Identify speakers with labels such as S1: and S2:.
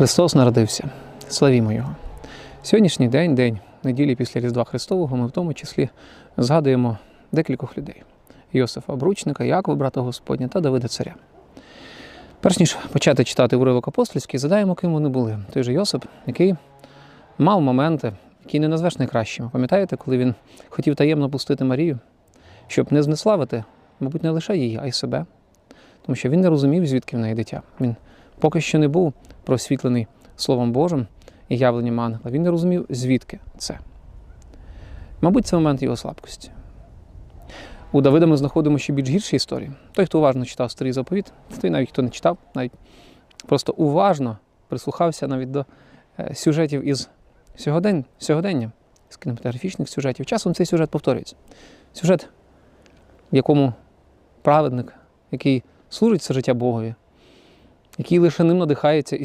S1: Христос народився. Славімо Його. Сьогоднішній день, день неділі після Різдва Христового, ми в тому числі згадуємо декількох людей: Йосифа Бручника, Якова, брата Господня та Давида Царя. Перш ніж почати читати уривок апостольський, задаємо, ким вони були. Той же Йосип, який мав моменти, які не назвеш найкращими. Пам'ятаєте, коли він хотів таємно пустити Марію, щоб не знеславити, мабуть, не лише її, а й себе. Тому що він не розумів, звідки в неї дитя. Він поки що не був просвітлений Словом Божим і явленням ангела. Він не розумів, звідки це. Мабуть, це момент його слабкості. У Давида ми знаходимо ще більш гірші історії. Той, хто уважно читав старий заповіт, той навіть хто не читав, навіть просто уважно прислухався навіть до е, сюжетів із сьогодень, сьогодення, з кінематографічних сюжетів. Часом цей сюжет повторюється. Сюжет, в якому праведник, який служить все життя Богові, який лише ним надихається і